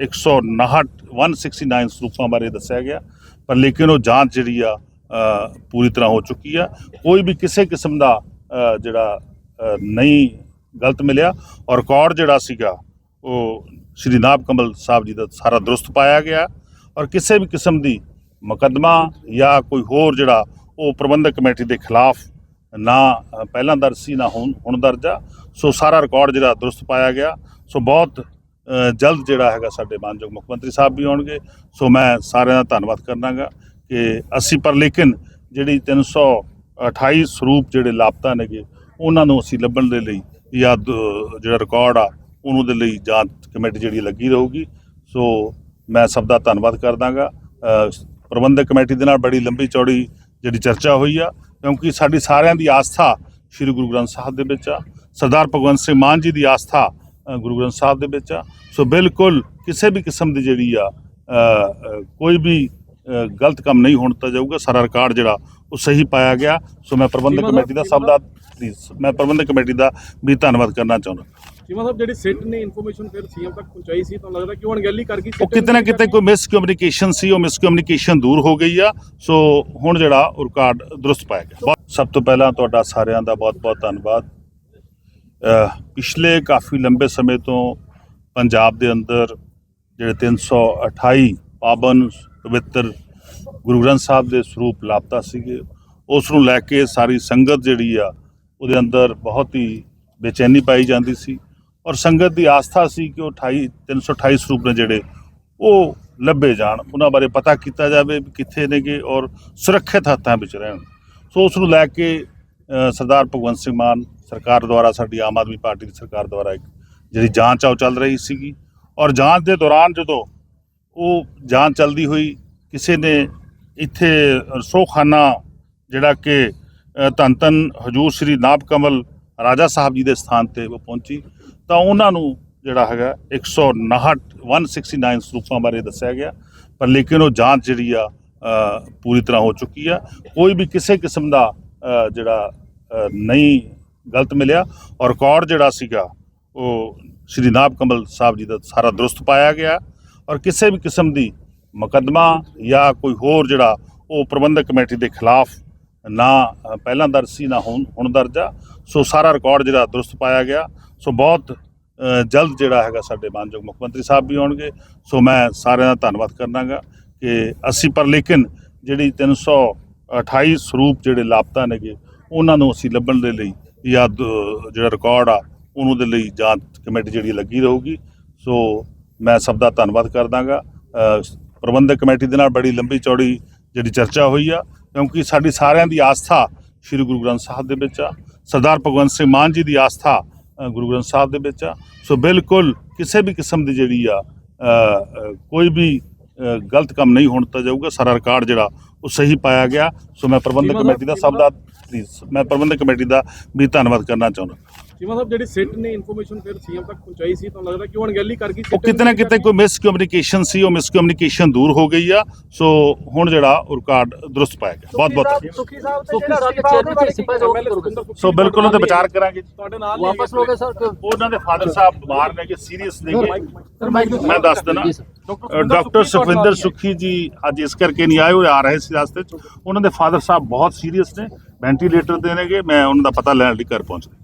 159 169 ਸਰੂਪਾਂ ਬਾਰੇ ਦੱਸਿਆ ਗਿਆ, ਪਰ ਲੇਕਿਨ ਉਹ ਜਾਂਚ ਜਿਹੜੀ ਆ ਪੂਰੀ ਤਰ੍ਹਾਂ ਹੋ ਚੁੱਕੀ ਆ। ਕੋਈ ਵੀ ਕਿਸੇ ਕਿਸਮ ਦਾ ਜਿਹੜਾ ਨਹੀਂ ਗਲਤ ਮਿਲਿਆ ਔਰ ਰਿਕਾਰਡ ਜਿਹੜਾ ਸੀਗਾ, ਉਹ ਸ਼੍ਰੀ ਨਾਭ ਕਮਲ ਸਾਹਿਬ ਜੀ ਦਾ ਸਾਰਾ ਦਰੁਸਤ ਪਾਇਆ ਗਿਆ ਔਰ ਕਿਸੇ ਵੀ ਕਿਸਮ ਦੀ ਮੁਕੱਦਮਾ ਜਾਂ ਕੋਈ ਹੋਰ ਜਿਹੜਾ ਉਹ ਪ੍ਰਬੰਧਕ ਕਮੇਟੀ ਦੇ ਖਿਲਾਫ ਨਾ ਪਹਿਲਾਂ ਦਰਜ ਸੀ, ਨਾ ਹੁਣ ਹੁਣ ਦਰਜ ਆ। ਸੋ ਸਾਰਾ ਰਿਕਾਰਡ ਜਿਹੜਾ ਦਰੁਸਤ ਪਾਇਆ ਗਿਆ। ਸੋ ਬਹੁਤ ਜਲਦ ਜਿਹੜਾ ਹੈਗਾ ਸਾਡੇ ਮਾਨਯੋਗ ਮੁੱਖ ਮੰਤਰੀ ਸਾਹਿਬ ਵੀ ਆਉਣਗੇ। ਸੋ ਮੈਂ ਸਾਰਿਆਂ ਦਾ ਧੰਨਵਾਦ ਕਰਨਾਗਾ ਕਿ ਅਸੀਂ ਪਰ ਲੇਕਿਨ ਜਿਹੜੀ 328 ਸਰੂਪ ਜਿਹੜੇ ਲਾਪਤਾ ਨੇਗੇ, ਉਹਨਾਂ ਨੂੰ ਅਸੀਂ ਲੱਭਣ ਦੇ ਲਈ ਜਾਂ ਜਿਹੜਾ ਰਿਕਾਰਡ ਆ, ਉਹਨੂੰ ਦੇ ਲਈ ਜਾਂਚ ਕਮੇਟੀ ਜਿਹੜੀ ਲੱਗੀ ਰਹੂਗੀ। ਸੋ ਮੈਂ ਸਭ ਦਾ ਧੰਨਵਾਦ ਕਰਦਾਗਾ। ਪ੍ਰਬੰਧਕ ਕਮੇਟੀ ਦੇ ਨਾਲ ਬੜੀ ਲੰਬੀ ਚੌੜੀ ਜਿਹੜੀ ਚਰਚਾ ਹੋਈ ਆ, ਕਿਉਂਕਿ ਸਾਡੀ ਸਾਰਿਆਂ ਦੀ ਆਸਥਾ ਸ੍ਰੀ ਗੁਰੂ ਗ੍ਰੰਥ ਸਾਹਿਬ ਦੇ ਵਿੱਚ ਆ। ਸਰਦਾਰ ਭਗਵੰਤ ਸਿੰਘ ਮਾਨ ਜੀ ਦੀ ਆਸਥਾ ਗੁਰੂ ਗ੍ਰੰਥ ਸਾਹਿਬ ਦੇ ਵਿੱਚ ਆ। ਸੋ ਬਿਲਕੁਲ ਕਿਸੇ ਵੀ ਕਿਸਮ ਦੀ ਜਿਹੜੀ ਆ ਕੋਈ ਵੀ ਗਲਤ ਕੰਮ ਨਹੀਂ ਹੋਣ ਦਿੱਤਾ ਜਾਊਗਾ। ਸਾਰਾ ਰਿਕਾਰਡ ਜਿਹੜਾ ਉਹ ਸਹੀ ਪਾਇਆ ਗਿਆ। ਸੋ ਮੈਂ ਪ੍ਰਬੰਧਕ ਕਮੇਟੀ ਦਾ ਸਭ ਦਾ ਪਲੀਜ਼ ਮੈਂ ਪ੍ਰਬੰਧਕ ਕਮੇਟੀ ਦਾ ਵੀ ਧੰਨਵਾਦ ਕਰਨਾ ਚਾਹੁੰਦਾ। ਚੀਮਾ ਸਾਹਿਬ ਜਿਹੜੀ ਸਿੱਟ ਨੇ ਇਨਫੋਰਮੇਸ਼ਨ ਫਿਰ ਸੀਐਮ ਤੱਕ ਪਹੁੰਚਾਈ ਸੀ ਤੁਹਾਨੂੰ ਲੱਗਦਾ ਕਿ ਉਹ ਅਣਗਹਿਲੀ ਕਰ ਗਈ ਉਹ ਕਿਤੇ ਨਾ ਕਿਤੇ ਕੋਈ ਮਿਸ ਕਮਿਊਨੀਕੇਸ਼ਨ ਸੀ ਉਹ ਮਿਸ ਕਮਿਊਨੀਕੇਸ਼ਨ ਦੂਰ ਹੋ ਗਈ ਆ। ਸੋ ਹੁਣ ਜਿਹੜਾ ਉਹ ਰਿਕਾਰਡ ਦਰੁਸਤ ਪਾਇਆ ਗਿਆ। ਸਭ ਤੋਂ ਪਹਿਲਾਂ ਤੁਹਾਡਾ ਸਾਰਿਆਂ ਦਾ ਬਹੁਤ-ਬਹੁਤ ਧੰਨਵਾਦ। ਪਿਛਲੇ ਕਾਫੀ ਲੰਬੇ ਸਮੇਂ ਤੋਂ ਪੰਜਾਬ ਦੇ ਅੰਦਰ ਜਿਹੜੇ 328 ਪਾਵਨ ਪਵਿੱਤਰ ਗੁਰੂ ਗ੍ਰੰਥ ਸਾਹਿਬ ਦੇ ਸਰੂਪ ਲਾਪਤਾ ਸੀਗੇ, ਉਸ ਨੂੰ ਲੈ ਕੇ ਸਾਰੀ ਸੰਗਤ ਜਿਹੜੀ ਆ, ਉਹਦੇ ਅੰਦਰ ਬਹੁਤ ਹੀ ਬੇਚੈਨੀ ਪਾਈ ਜਾਂਦੀ ਸੀ ਔਰ ਸੰਗਤ ਦੀ ਆਸਥਾ ਸੀ ਕਿ ਉਹ 28 328 ਸਰੂਪ ਨੇ ਜਿਹੜੇ ਉਹ ਲੱਭੇ ਜਾਣ, ਉਹਨਾਂ ਬਾਰੇ ਪਤਾ ਕੀਤਾ ਜਾਵੇ ਵੀ ਕਿੱਥੇ ਨੇਗੇ ਔਰ ਸੁਰੱਖਿਅਤ ਹੱਥਾਂ ਵਿੱਚ ਰਹਿਣ। ਸੋ ਉਸ ਨੂੰ ਲੈ ਕੇ ਸਰਦਾਰ ਭਗਵੰਤ ਸਿੰਘ ਮਾਨ ਸਰਕਾਰ ਦੁਆਰਾ ਸਾਡੀ ਆਮ ਆਦਮੀ ਪਾਰਟੀ ਦੀ ਸਰਕਾਰ ਦੁਆਰਾ ਇੱਕ ਜਿਹੜੀ ਜਾਂਚ ਆ ਉਹ ਚੱਲ ਰਹੀ ਸੀਗੀ। ਔਰ ਜਾਂਚ ਦੇ ਦੌਰਾਨ ਜਦੋਂ ਉਹ ਜਾਂਚ ਚੱਲਦੀ ਹੋਈ ਕਿਸੇ ਨੇ ਇੱਥੇ ਰਸੋਖਾਨਾ ਜਿਹੜਾ ਕਿ ਅ, ਧੰਨ ਧੰਨ ਹਜੂਰ ਸ੍ਰੀ ਨਾਭ ਕਮਲ ਰਾਜਾ ਸਾਹਿਬ ਜੀ ਦੇ ਸਥਾਨ ਤੇ ਉਹ ਪਹੁੰਚੀ ਤਾਂ ਉਹਨਾਂ ਨੂੰ ਜਿਹੜਾ ਹੈਗਾ 159 169 ਸਰੂਪਾਂ ਬਾਰੇ ਦੱਸਿਆ ਗਿਆ। ਪਰ ਲੇਕਿਨ ਉਹ ਜਾਂਚ ਜਿਹੜੀ ਆ ਪੂਰੀ ਤਰ੍ਹਾਂ ਹੋ ਚੁੱਕੀ ਆ। ਕੋਈ ਵੀ ਕਿਸੇ ਕਿਸਮ ਦਾ ਜਿਹੜਾ ਨਹੀਂ ਗਲਤ ਮਿਲਿਆ ਔਰ ਰਿਕਾਰਡ ਜਿਹੜਾ ਸੀਗਾ, ਉਹ ਸ਼੍ਰੀ ਨਾਭ ਕਮਲ ਸਾਹਿਬ ਜੀ ਦਾ ਸਾਰਾ ਦਰੁਸਤ ਪਾਇਆ ਗਿਆ ਔਰ ਕਿਸੇ ਵੀ ਕਿਸਮ ਦੀ ਮੁਕੱਦਮਾ ਜਾਂ ਕੋਈ ਹੋਰ ਜਿਹੜਾ ਉਹ ਪ੍ਰਬੰਧਕ ਕਮੇਟੀ ਦੇ ਖਿਲਾਫ ਨਾ, ਪਹਿਲਾਂ ਦਰਜ ਸੀ, ਨਾ ਹੁਣ ਹੁਣ ਦਰਜ ਆ। ਸੋ ਸਾਰਾ ਰਿਕਾਰਡ ਜਿਹੜਾ ਦਰੁਸਤ ਪਾਇਆ ਗਿਆ। ਸੋ ਬਹੁਤ ਜਲਦ ਜਿਹੜਾ ਹੈਗਾ ਸਾਡੇ ਮਾਨਯੋਗ ਮੁੱਖ ਮੰਤਰੀ ਸਾਹਿਬ ਵੀ ਆਉਣਗੇ। ਸੋ ਮੈਂ ਸਾਰਿਆਂ ਦਾ ਧੰਨਵਾਦ ਕਰਨਾਗਾ ਕਿ ਅਸੀਂ, ਪਰ ਲੇਕਿਨ ਜਿਹੜੀ 328 ਸਰੂਪ ਜਿਹੜੇ ਲਾਪਤਾ ਨੇਗੇ, ਉਹਨਾਂ ਨੂੰ ਅਸੀਂ ਲੱਭਣ ਦੇ ਲਈ ਜਾਂ ਜਿਹੜਾ ਰਿਕਾਰਡ ਆ, ਉਹਨੂੰ ਦੇ ਲਈ ਜਾਂਚ ਕਮੇਟੀ ਜਿਹੜੀ ਲੱਗੀ ਰਹੂਗੀ। ਸੋ ਮੈਂ ਸਭ ਦਾ ਧੰਨਵਾਦ ਕਰਦਾਗਾ। ਪ੍ਰਬੰਧਕ ਕਮੇਟੀ ਦੇ ਨਾਲ ਬੜੀ ਲੰਬੀ ਚੌੜੀ ਜਿਹੜੀ ਚਰਚਾ ਹੋਈ ਆ, ਕਿਉਂਕਿ ਸਾਡੀ ਸਾਰਿਆਂ ਦੀ ਆਸਥਾ ਸ੍ਰੀ ਗੁਰੂ ਗ੍ਰੰਥ ਸਾਹਿਬ ਦੇ ਵਿੱਚ ਆ। ਸਰਦਾਰ ਭਗਵੰਤ ਸਿੰਘ ਮਾਨ ਜੀ ਦੀ ਆਸਥਾ ਗੁਰੂ ਗ੍ਰੰਥ ਸਾਹਿਬ ਦੇ ਵਿੱਚ ਆ। ਸੋ ਬਿਲਕੁਲ ਕਿਸੇ ਵੀ ਕਿਸਮ ਦੀ ਜਿਹੜੀ ਆ ਕੋਈ ਵੀ ਗਲਤ ਕੰਮ ਨਹੀਂ ਹੋਣ ਦਿੱਤਾ ਜਾਊਗਾ। ਸਾਰਾ ਰਿਕਾਰਡ ਜਿਹੜਾ ਉਹ ਸਹੀ ਪਾਇਆ ਗਿਆ। ਸੋ ਮੈਂ ਪ੍ਰਬੰਧਕ ਕਮੇਟੀ ਦਾ ਸਭ ਦਾ ਪਲੀਜ਼ ਮੈਂ ਪ੍ਰਬੰਧਕ ਕਮੇਟੀ ਦਾ ਵੀ ਧੰਨਵਾਦ ਕਰਨਾ ਚਾਹੁੰਦਾ। ਚੀਮਾ ਸਾਹਿਬ ਜਿਹੜੀ ਸਿੱਟ ਨੇ ਇਨਫੋਰਮੇਸ਼ਨ ਫਿਰ ਸੀਐਮ ਤੱਕ ਪਹੁੰਚਾਈ ਸੀ ਤੁਹਾਨੂੰ ਲੱਗਦਾ ਕਿ ਉਹ ਅਣਗਹਿਲੀ ਕਰ ਗਈ ਉਹ ਕਿਤੇ ਨਾ ਕਿਤੇ ਕੋਈ ਮਿਸ ਕਮਿਊਨੀਕੇਸ਼ਨ ਸੀ ਉਹ ਮਿਸ ਕਮਿਊਨੀਕੇਸ਼ਨ ਦੂਰ ਹੋ ਗਈ ਆ। ਸੋ ਹੁਣ ਜਿਹੜਾ ਉਹ ਰਿਕਾਰਡ ਦਰੁਸਤ ਪਾਇਆ ਗਿਆ। ਬਹੁਤ ਬਹੁਤ ਸੁਖੀ ਸਾਹਿਬ ਤੇ ਜਿਹੜਾ ਕੀ ਕਹੋਗੇ? ਸੋ ਬਿਲਕੁਲ ਉਹਦੇ ਵਿਚਾਰ ਕਰਾਂਗੇ ਤੁਹਾਡੇ ਨਾਲ ਵਾਪਸ ਲੋਗੇ ਸਰ ਕਿ ਉਹਨਾਂ ਦੇ ਫਾਦਰ ਸਾਹਿਬ ਬਿਮਾਰ ਨੇ ਕਿ ਸੀਰੀਅਸ ਨੇ ਸਰ ਮੈਂ ਦੱਸ ਦਿੰਦਾ। ਡਾਕਟਰ ਸੁਖਵਿੰਦਰ ਸੁਖੀ ਜੀ ਅੱਜ ਇਸ ਕਰਕੇ ਨਹੀਂ ਆਏ ਉਹ ਆ ਰਹੇ ਸੀ ਰਸਤੇ 'ਚ। ਉਹਨਾਂ ਦੇ ਫਾਦਰ ਸਾਹਿਬ ਬਹੁਤ ਸੀਰੀਅਸ ਨੇ, ਵੈਂਟੀਲੇਟਰ ਤੇ ਨੇਗੇ ਮੈਂ ਉਹਨਾਂ ਦਾ ਪਤਾ ਲੈਣ ਲਈ ਘਰ ਪਹੁੰਚ ਗਿਆ।